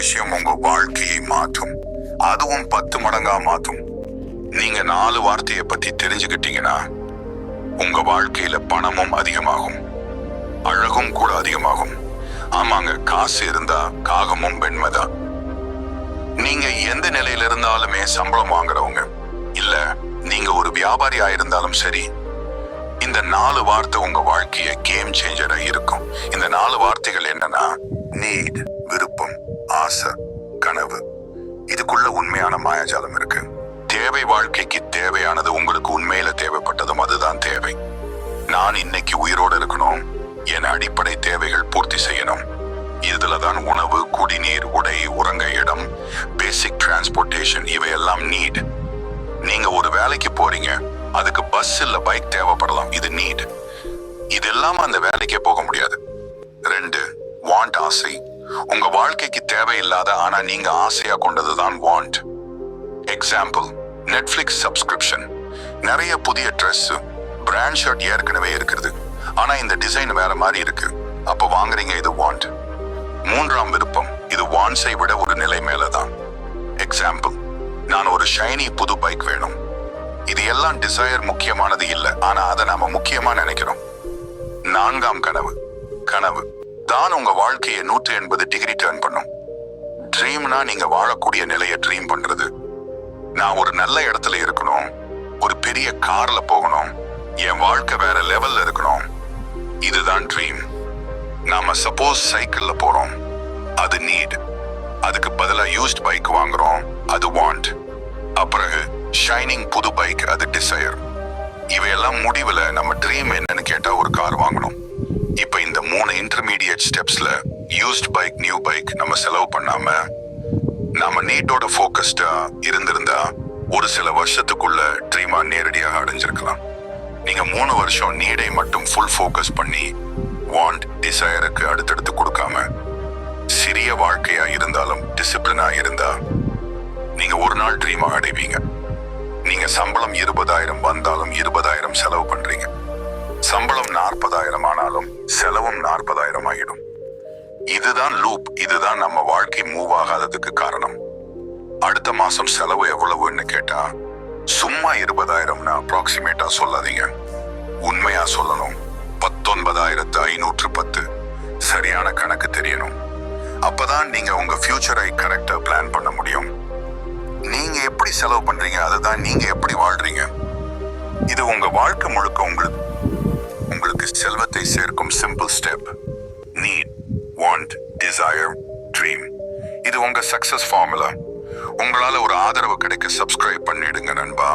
விஷயம் உங்க வாழ்க்கையை மாற்றும். அதுவும் பத்து மடங்கா மாற்றும். நீங்க நாலு வார்த்தையை பத்தி தெரிஞ்சுக்கிட்டீங்கன்னா உங்க வாழ்க்கையில பணமும் அதிகமாகும். அழகும் கூட அதிகமாகும். ஆமாங்க காசு இருந்தா காகமும் வெண்மைதான். நீங்க எந்த நிலையில இருந்தாலுமே சம்பளம் வாங்குறவங்க. இல்ல நீங்க ஒரு வியாபாரி ஆயிருந்தாலும் சரி இந்த நாலு வார்த்தை உங்க வாழ்க்கைய கேம் சேஞ்சரா இருக்கும். இந்த நாலு வார்த்தைகள் என்னன்னா நீட் ஆசை கனவு. இதுக்குள்ள உண்மையான மாயாஜாலம் இருக்கு. தேவை வாழ்க்கைக்கு தேவையானது உங்களுக்கு உண்மையில தேவைப்பட்டதும் அதுதான் தேவை. நான் இன்னைக்கு உயிரோடு இருக்கணும். என் அடிப்படை தேவைகள் பூர்த்தி செய்யணும். இதுல தான் உணவு குடிநீர் உடை உறங்க இடம் பேசிக் டிரான்ஸ்போர்ட்டேஷன் இவையெல்லாம் நீட் நீங்க ஒரு வேலைக்கு போறீங்க. அதுக்கு பஸ் இல்ல பைக் தேவைப்படலாம். இது நீட் இதெல்லாம் அந்த வேலைக்கே போக முடியாது. ரெண்டு வாண்ட் ஆசை. உங்க வாழ்க்கைக்கு தேவையில்லாத ஆனா நீங்க ஆசையா கொண்டதுதான் வாண்ட் எக்ஸாம்பிள் நெட்ஃபிளிக்ஸ் சப்ஸ்கிரிப்ஷன் நிறைய புதிய ட்ரெஸ் பிராண்ட் ஷர்ட் ஏற்கனவே இருக்கிறது ஆனா இந்த டிசைன் வேற மாதிரி இருக்கு. அப்ப வாங்குறீங்க இது வாண்ட் மூன்றாம் விருப்பம் இது வான்ஸை விட ஒரு நிலை மேலதான். எக்ஸாம்பிள் நான் ஒரு ஷைனி புது பைக் வேணும். இது எல்லாம் டிசையர் முக்கியமானது இல்லை. ஆனா அதை நாம முக்கியமா நினைக்கிறோம். நான்காம் கனவு. கனவு. தான் உங்க வாழ்க்கையை நூற்றி எண்பது டிகிரி டேர்ன் பண்ணும். ட்ரீம்னா நீங்க வாழக்கூடிய நிலையை ட்ரீம் பண்றது. நான் ஒரு நல்ல இடத்துல இருக்கணும். ஒரு பெரிய கார்ல போகணும். என் வாழ்க்கை வேற லெவல்ல இருக்கணும். இதுதான் ட்ரீம் நாம சப்போஸ் சைக்கிள்ல போறோம். அது நீட் அதுக்கு பதிலா யூஸ்ட் பைக் வாங்குறோம். அது வாண்ட் அப்புறம் ஷைனிங் புது பைக் அது டிசையர் இவையெல்லாம் முடிவில் நம்ம ட்ரீம் என்னன்னு கேட்டால் ஒரு கார் வாங்கணும். இப்போ இந்த மூணு இன்டர்மீடியட் ஸ்டெப்ஸில் யூஸ்ட் பைக் நியூ பைக் நம்ம செலவு பண்ணாம நாம நீட்டோட ஃபோக்கஸ்டா இருந்திருந்தா ஒரு சில வருஷத்துக்குள்ள ட்ரீமா நேரடியாக அடைஞ்சிருக்கலாம். நீங்க மூணு வருஷம் நீடை மட்டும் ஃபுல் ஃபோக்கஸ் பண்ணி வாண்ட் டிசையருக்கு அடுத்தடுத்து கொடுக்காம சிறிய வாழ்க்கையா இருந்தாலும் டிசிப்ளினா இருந்தா நீங்க ஒரு நாள் ட்ரீமா அடைவீங்க. நீங்க சம்பளம் இருபதாயிரம் வந்தாலும் இருபதாயிரம் செலவு பண்றீங்க. சம்பளம் நாற்பதாயிரம் ஆனாலும் செலவும் நாற்பதாயிரம் ஆகிடும் இதுதான் லூப் இதுதான் நம்ம வாழ்க்கை மூவ் ஆகாததுக்கு காரணம். அடுத்த மாசம் செலவு எவ்வளவுன்னு கேட்டா சும்மா இருபதாயிரம்னு அப்ராக்சிமேட்டா சொல்லாதீங்க. உண்மையா சொல்லணும் பத்தொன்பதாயிரத்து ஐநூற்று பத்து. சரியான கணக்கு தெரியணும். அப்பதான் நீங்க உங்க ஃபியூச்சரை கரெக்டா பிளான் பண்ண முடியும். நீங்க எப்படி செலவு பண்றீங்க அதுதான் நீங்க எப்படி வாழ்றீங்க. இது உங்க வாழ்க்கை முழுக்க உங்களுக்கு உங்களுக்கு செல்வத்தை சேர்க்கும் சிம்பிள் ஸ்டெப் உங்க சக்சஸ் ஃபார்முலா உங்களால ஒரு ஆதரவு கிடைக்க சப்ஸ்கிரைப் பண்ணிடுங்க நண்பா.